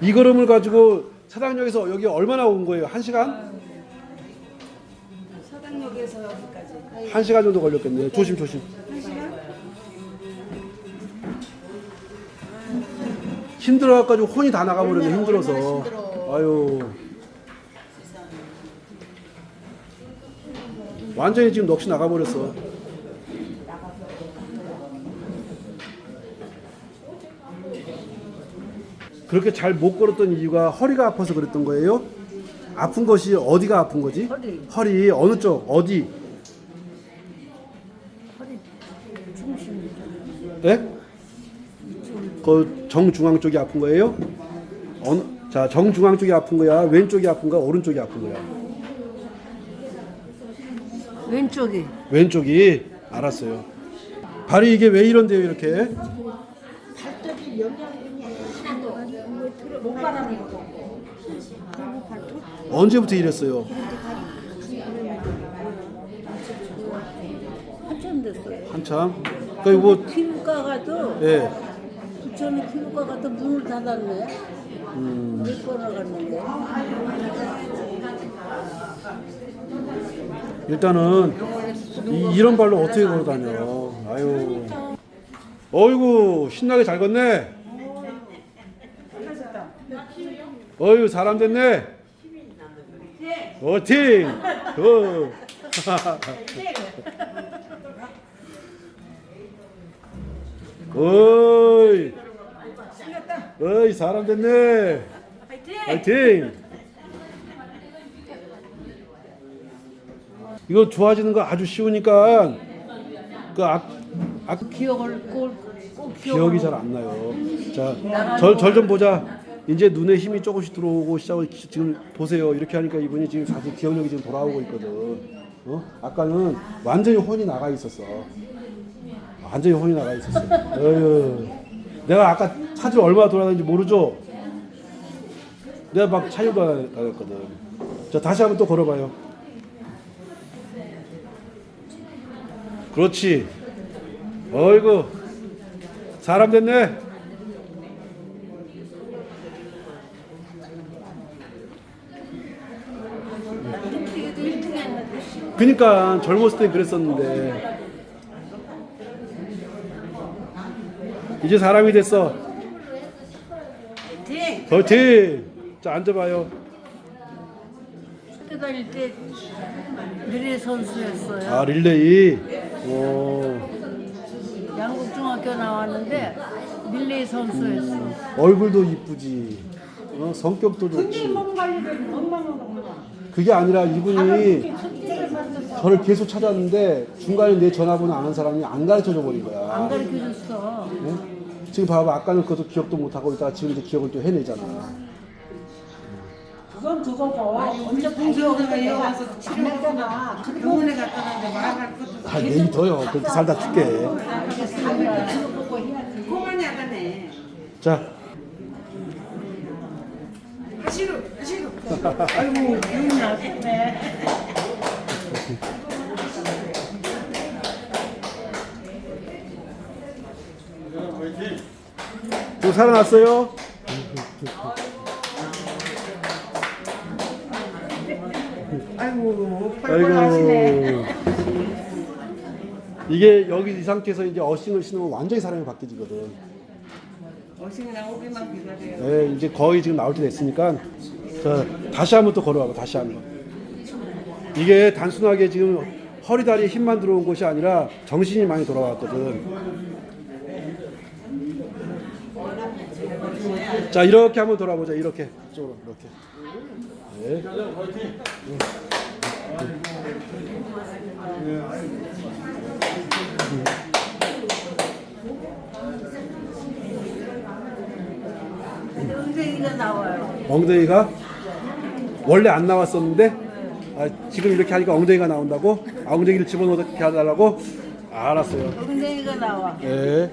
이 걸음을 가지고 사당역에서 여기 얼마나 온 거예요? 한 시간? 사당역에서 여기까지. 한 시간 정도 걸렸겠네요. 조심 조심. 힘들어가지고 혼이 다 나가버렸네 힘들어서. 아유. 완전히 지금 넋이 나가버렸어. 그렇게 잘 못 걸었던 이유가 허리가 아파서 그랬던 거예요? 아픈 것이 어디가 아픈 거지? 허리. 허리 어느 쪽 어디? 허리 중심. 네? 그 정중앙 쪽이 아픈 거예요? 어느 자 정중앙 쪽이 아픈 거야? 왼쪽이 아픈 거야? 오른쪽이 아픈 거야? 왼쪽이. 왼쪽이 알았어요. 발이 이게 왜 이런데요 이렇게? 발톱이 하나도 그리고 발톱 언제부터 이랬어요? 한참 됐어요. 한참. 그러니까 이거 피부과 가도 예. 부천에 피부과 가도 문을 닫았네. 음, 몇 번을 갔는데. 일단은 이, 이런 발로 어떻게 걸어 다녀? 아유. 어이구 신나게 잘 걷네. 어이구 사람 됐네. 어팅. 어. 어이. 어이 사람 됐네. 파이팅. 이거 좋아지는 거 아주 쉬우니까 그 악, 악 기억을 꼭, 꼭 기억이 잘 안 나요. 자, 절좀 보자. 이제 눈에 힘이 조금씩 들어오고 시작을 지금 보세요. 이렇게 하니까 이분이 지금 다시 기억력이 지금 돌아오고 있거든. 어? 아까는 완전히 혼이 나가 있었어. 완전히 혼이 나가 있었어. 어휴. 내가 아까 차질 얼마나 돌아다니는지 모르죠? 내가 막안 다녔거든. 자, 다시 한번 또 걸어봐요. 그렇지. 어이구. 사람 됐네. 그니까 젊었을 때 그랬었는데 이제 사람이 됐어. 그렇지. 자 앉아봐요. 학교 다닐 때 미래 선수였어요. 아 릴레이. 오. 양국 중학교 나왔는데 릴레이 선수였어. 얼굴도 이쁘지. 어, 성격도 좋지. 그게 아니라 이분이 저를 계속 찾았는데 중간에 내 전화번호 아는 사람이 안 가르쳐 줘 버린 거야. 안 가르쳐 줬어. 네? 지금 봐봐 아까는 그것도 기억도 못 하고 있다가 지금 이제 기억을 또 해내잖아. 그건 그거고 언제 공격을 와서 치료하잖아 병원에 갔다 왔는데 말할 것도 아 내일 더요. 그렇게 살다 죽게. 그만이 하다네 자 하시루 하시루 아이고 눈 나겠네 또 살아났어요? 아이고 펄펄 하시네 아이고. 이게 여기 이 상태에서 이제 어싱을 신으면 완전히 사람이 바뀌지거든. 어싱 나오기만 기다려요 네, 이제 거의 지금 나올 때 됐으니까 자 다시 한번 또 걸어봐봐. 다시 한번. 이게 단순하게 지금 허리 다리에 힘만 들어온 것이 아니라 정신이 많이 돌아왔거든. 자 이렇게 한번 돌아보자. 이렇게 이쪽으로 이렇게. 네. 엉덩이가 나와요. 엉덩이가 원래 안 나왔었는데 아, 지금 이렇게 하니까 엉덩이가 나온다고? 아, 엉덩이를 집어넣게 해달라고? 알았어요. 엉덩이가 나와. 네.